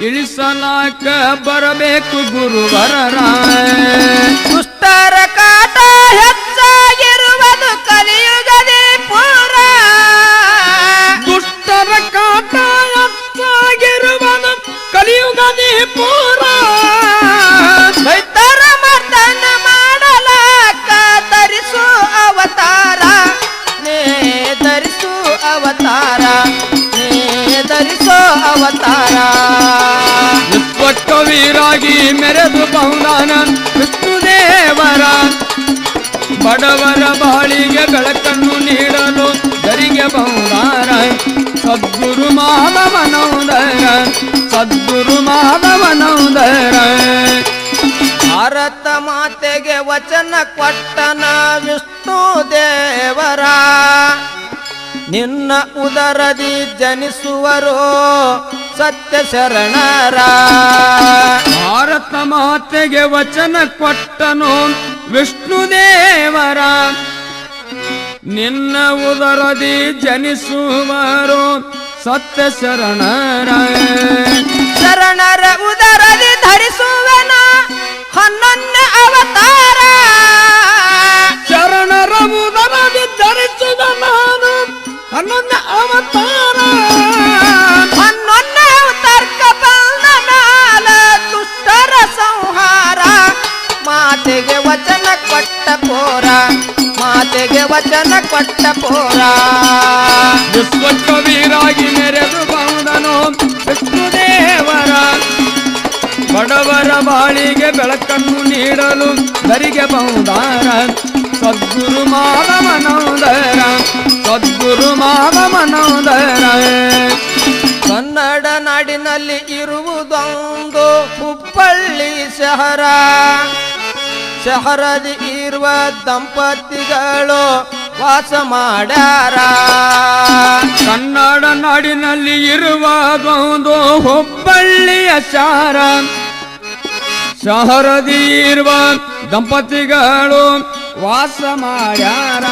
ಇಳಿಸಲಾಕ ಬರಬೇಕು ಗುರುವರ ದುಷ್ಟರ ಕಾಟ ಹೆಚ್ಚಾಗಿರುವುದು ಕಲಿಯುಗದಿ ಪೂರ. ದುಷ್ಟರ ಕಾಟ ಹೆಚ್ಚಾಗಿರುವುದು ಕಲಿಯುಗದಿ ಪೂರ. ವಿಶ್ವಕವೀರಾಗಿ ಮೆರೆದು ಬಹುದಾನ ವಿಷ್ಣುದೇವರ. ಬಡವರ ಬಾಳಿಗೆ ಬೆಳಕನ್ನು ನೀಡಲು ಜರಿಗೆ ಬಹುದಾರ ಸದ್ಗುರು ಮಾಧವನೌದರ ಸದ್ಗುರು ಮಾಧವನೌದರ ಭಾರತ ಮಾತೆಗೆ ವಚನ ಕೊಟ್ಟನ ವಿಷ್ಣು ದೇವರ ನಿನ್ನ ಉದರದಿ ಜನಿಸುವರು ಸತ್ಯ ಶರಣರ. ಭಾರತ ಮಾತೆಗೆ ವಚನ ಕೊಟ್ಟನು ವಿಷ್ಣು ದೇವರ. ನಿನ್ನ ಉದರದಿ ಜನಿಸುವರು ಸತ್ಯ ಶರಣರ. ಶರಣರ ಉದರದಿ ಧರಿಸುವೆನ ಮಾತೆಗೆ ವಚನ ಕೊಟ್ಟ ಪೋರ. ವಿಶ್ವಕವೀರಾಗಿ ಮೆರೆದು ಬಂದನು ವಿಷ್ಣುದೇವರ ಬಡವರ ಬಾಳಿಗೆ ಬೆಳಕನ್ನು ನೀಡಲು ಧರಿಗೆ ಬಹುದಾರ. ಸದ್ಗುರು ಮಾಧವನೌದರ ಸದ್ಗುರು ಮಾಧವನೌದರ ಕನ್ನಡ ನಾಡಿನಲ್ಲಿ ಇರುವುದೊಂದು ಹುಬ್ಬಳ್ಳಿ ಶಹರ. ಶಹರದಿ ಇರುವ ದಂಪತಿಗಳು ವಾಸ ಮಾಡ್ಯಾರ. ಕನ್ನಡ ನಾಡಿನಲ್ಲಿ ಇರುವ ಒಂದು ಹುಬ್ಬಳ್ಳಿಯ ಶಾರ ಶಹರದಿ ಇರುವ ದಂಪತಿಗಳು ವಾಸ ಮಾಡ್ಯಾರ.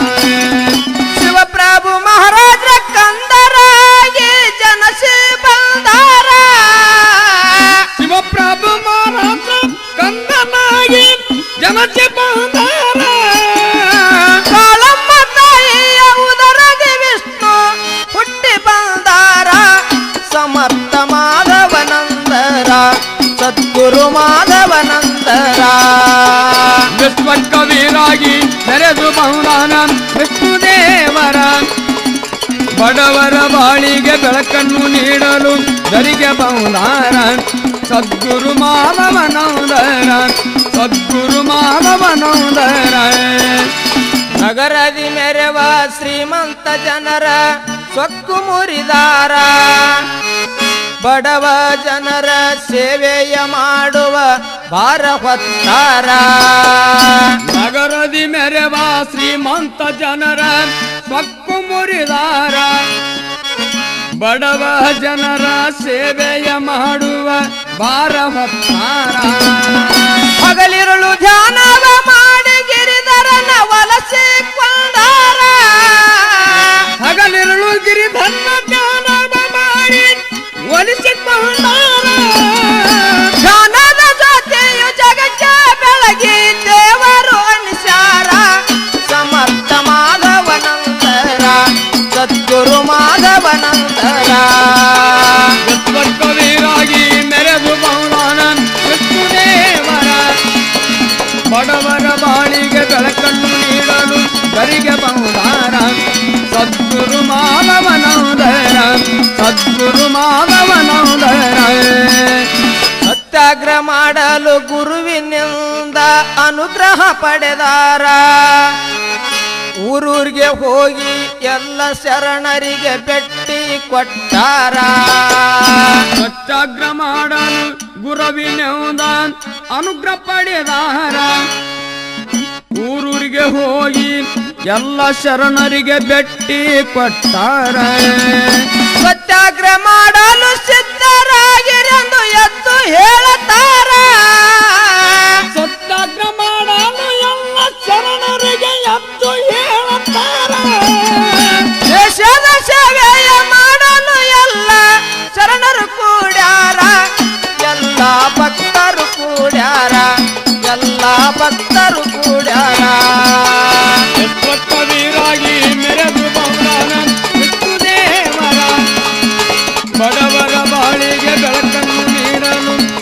ಶಿವಪ್ರಭು ಮಹಾರಾಜ ಕಂದರಾಗಿ ಜನಸಿ ಬಂದಾರ. ಶಿವಪ್ರಭು ಮಹಾರಾಜ ಕಂದನಾಗಿ ಜನತೆ ಬಂದಾರ. ಕಾಲಮ್ಮ ತಾಯಿಯ ಉದರದಿ ವಿಷ್ಣು ಹುಟ್ಟಿ ಬಂದಾರ. ಸಮರ್ಥ ಮಾಧವನಂದರ ಸದ್ಗುರು ಮಾಧವನಂದರ. ವಿಶ್ವಕವೀರಾಗಿ ನೆರೆದು ಬಹುದಾನ ವಿಷ್ಣುದೇವರ ಬಡವರ ಬಾಳಿಗೆ ಬೆಳಕನ್ನು ನೀಡಲು ಧರಿಗೆ ಬಹುದಾರ. ಸದ್ಗುರು ಮಾಧವನೌದರ. ಸದ್ಗುರು ಮಾಧವನೌದರ ನಗರದಿ ಮೆರೆವ ಶ್ರೀಮಂತ ಜನರ ಸೊಕ್ಕು ಮುರಿದಾರ. ಬಡವ ಜನರ ಸೇವೆಯ ಮಾಡುವ ಭಾರ ಹೊತ್ತಾರ. ನಗರದಿ ಮೆರೆವ ಶ್ರೀಮಂತ ಜನರ ಸೊಕ್ಕು ಮುರಿದಾರ. ಬಡವ ಜನರ ಸೇವೆಯ ಮಾಡುವ ಹಗಲಿರಲು ಹಗಲಿರುಳು ಧ್ಯಾನವ. ಸತ್ಯಾಗ್ರಹ ಮಾಡಲು ಗುರುವಿನಿಂದ ಅನುಗ್ರಹ ಪಡೆದಾರ. ಊರೂರಿಗೆ ಹೋಗಿ ಎಲ್ಲ ಶರಣರಿಗೆ ಬೆಟ್ಟಿ ಕೊಟ್ಟಾರ. ಸತ್ಯಾಗ್ರಹ ಮಾಡಲು ಗುರುವಿನಿಂದ ಅನುಗ್ರಹ ಪಡೆದಾರ. ಊರೂರಿಗೆ ಹೋಗಿ ಎಲ್ಲ ಶರಣರಿಗೆ ಬೆಟ್ಟಿ ಕೊಟ್ಟಾರ. ಸತ್ಯಾಗ್ರಹ ಮಾಡಲು ಸಿದ್ಧರಾಗಿರೆಂದು ಎದ್ದು ಹೇಳುತ್ತಾರ.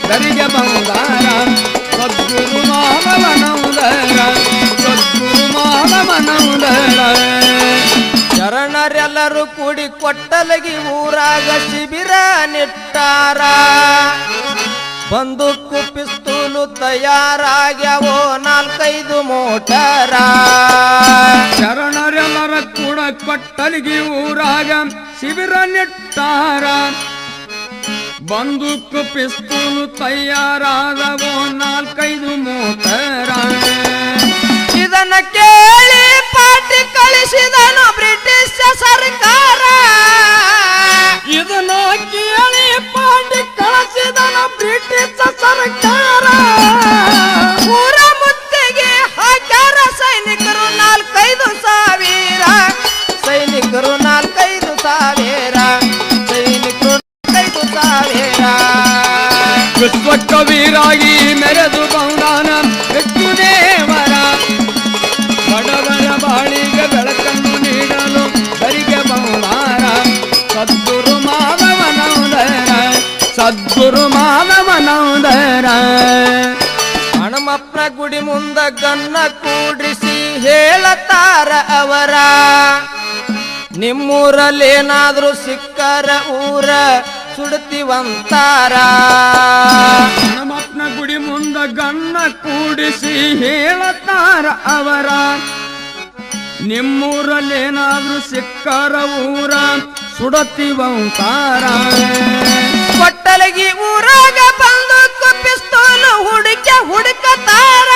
ಸರಿಗೆ ಬಂದಾರ ಸದ್ಗುರು ಮಾಧವನೌದರ ಸದ್ಗುರು ಮಾಧವನೌದರ ಶರಣರೆಲ್ಲರೂ ಕೂಡಿ ಕೊಟ್ಟಲಗಿ ಊರಾಗ ಶಿಬಿರ ನಿಟ್ಟಾರ. ಬಂದೂಕು ಪಿಸ್ತೂಲು ತಯಾರಾಗ್ಯವೋ ನಾಲ್ಕೈದು ಮೋಟರ. ಶರಣರೆಲ್ಲರ ಕೂಡ ಕೊಟ್ಟಲಗಿ ಊರಾಗ ಶಿಬಿರ ನಿಟ್ಟಾರ. ಬಂದೂಕು ಪಿಸ್ತೂಲು ತಯಾರಾದವೋ ನಾಲ್ಕೈದು ಮೂತರ. ಇದನ್ನ ಕೇಳಿ ಪಾಟಿ ಕಳಿಸಿದನು. ವಿಶ್ವಕವೀರಾಗಿ ಮೆರೆದು ಬಂದಾನ ಹೆಚ್ಚು ದೇವರ ಬಡವರ ಬಾಳಿಗೆ ಬೆಳಕನ್ನು ನೀಡಲು ಸರಿಗೆ ಬಂದಾರ ಸದ್ಗುರು ಮಾಧವನೌದರ ಸದ್ಗುರು ಮಾಧವನೌದರ ಹನುಮಪ್ಪನ ಗುಡಿ ಮುಂದ ಗನ್ನ ಕೂಡ್ರಿಸಿ ಹೇಳತಾರ ಅವರ ನಿಮ್ಮೂರಲ್ಲೇನಾದ್ರೂ ಸಿಕ್ಕರ ಊರ ಸುಡ್ತಿವಂತಾರ ನಮ್ಮಪ್ಪನ ಗುಡಿ ಮುಂದ ಗನ್ನ ಕೂಡಿಸಿ ಹೇಳತಾರ ಅವರ. ನಿಮ್ಮೂರಲ್ಲೇನಾದ್ರೂ ಸಿಕ್ಕರ ಊರ ಸುಡತಿವಂತಾರ. ಕೊಟ್ಟಲಗಿ ಊರಾಗ ಬಂದು ಪಿಸ್ತೂಲು ಹುಡುಕ ಹುಡುಕತಾರ.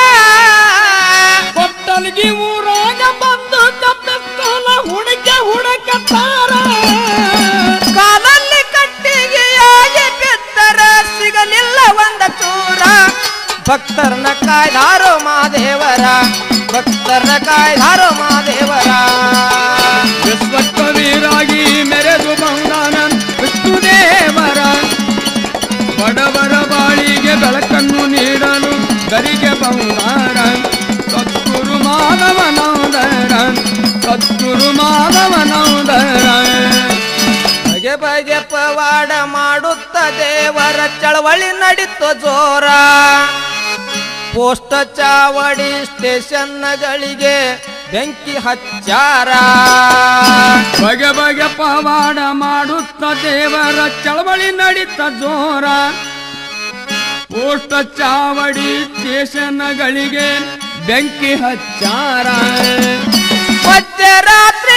ಕೊಟ್ಟಲಗಿ ಊರಾಗ ಗರಿಗೆ ಬಂದಾರ ಸದ್ಗುರು ಸತ್ತುರು ಸದ್ಗುರು ಮಾಧವನೌದರ ಬಗೆ ಬಗೆ ಪವಾಡ ಮಾಡುತ್ತ ದೇವರ ಚಳವಳಿ ನಡೀತು ಜೋರ. ಪೋಸ್ಟ ಚಾವಡಿ ಸ್ಟೇಷನ್ಗಳಿಗೆ ಬೆಂಕಿ ಹಚ್ಚಾರ. ಬಗೆ ಬಗೆ ಪವಾಡ ಮಾಡುತ್ತ ದೇವರ ಚಳವಳಿ ನಡೀತ ಜೋರ. ಪೋಸ್ಟ್ ಚಾವಡಿ ಸ್ಟೇಷನ್ಗಳಿಗೆ ಬೆಂಕಿ ಹಚ್ಚಾರ. ಮಧ್ಯರಾತ್ರಿಯಲ್ಲಿ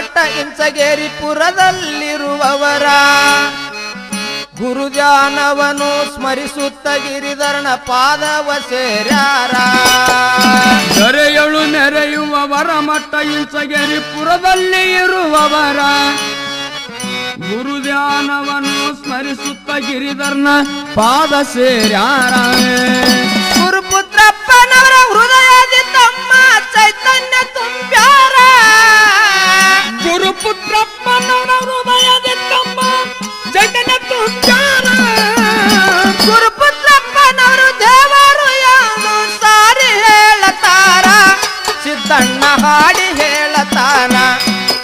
ಮೆರೆಯುವವರ ಇಂಚಗೇರಿ ಪುರದಲ್ಲಿರುವವರ. ಗುರುಜಾನವನು ಸ್ಮರಿಸುತ್ತ ಗಿರಿಧರನ ಪಾದವ ಸೇರ್ಯಾರ. ದೊರೆಯಳು ನೆರೆಯುವವರ ಮಟ್ಟ ಇಂಚಗೆರಿಪುರದಲ್ಲಿ ಇರುವವರ. ಗುರುಧ್ಯಾನವನ್ನು ಸ್ಮರಿಸುತ್ತ ಗಿರಿಧರ್ನ ಪಾದ ಸೇರ್ಯಾರ. ಗುರುಪುತ್ರಪ್ಪನವರ ಹೃದಯದಿ ತಮ್ಮ ಚೈತನ್ಯ ತುಂಬ್ಯಾರ. ಗುರುಪುತ್ರಪ್ಪನವರ ಹೃದಯದ ತಮ್ಮ ಜಗನ ತುಂಬ್ಯಾರ ಗುರುಪುತ್ರಪ್ಪನವರು ದೇವರು ಯಾರು? ಸಾರಿ ಹೇಳತಾರ. ಸಿದ್ದಣ್ಣ ಹಾಡಿ ಹೇಳತಾರ.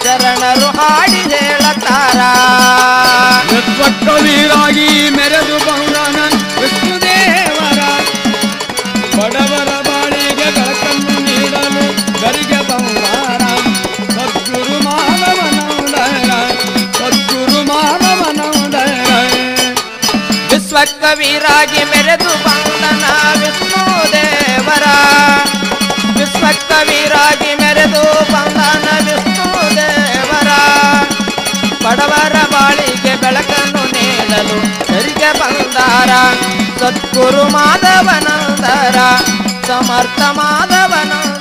ಚರಣರು ಹಾಡಿ ಹೇಳತಾರ. ವೀರಾಗಿ ಮೆರೆದು ಬಂದಾನ ವಿಷ್ಣುದೇವರ ಬಡವರ ವಿಶ್ವಕವೀರಾಗಿ ಮೆರೆದು ಬಂದನ ವಿಷ್ಣು ದೇವರ ವಿಶ್ವಕವಿರಾಗಿ ಮೆರೆದು ಬಂದನ ವಿಷ್ಣು ದೇವರ ಬಡವರ ಬಾಳಿಗೆ ಬೆಳಕನ್ನು ನೀಡಲು ಸರಿಗೆ ಬಂದಾರ. ಸದ್ಗುರು ಮಾಧವನಂದರ, ಸಮರ್ಥ ಮಾಧವನಂದರ.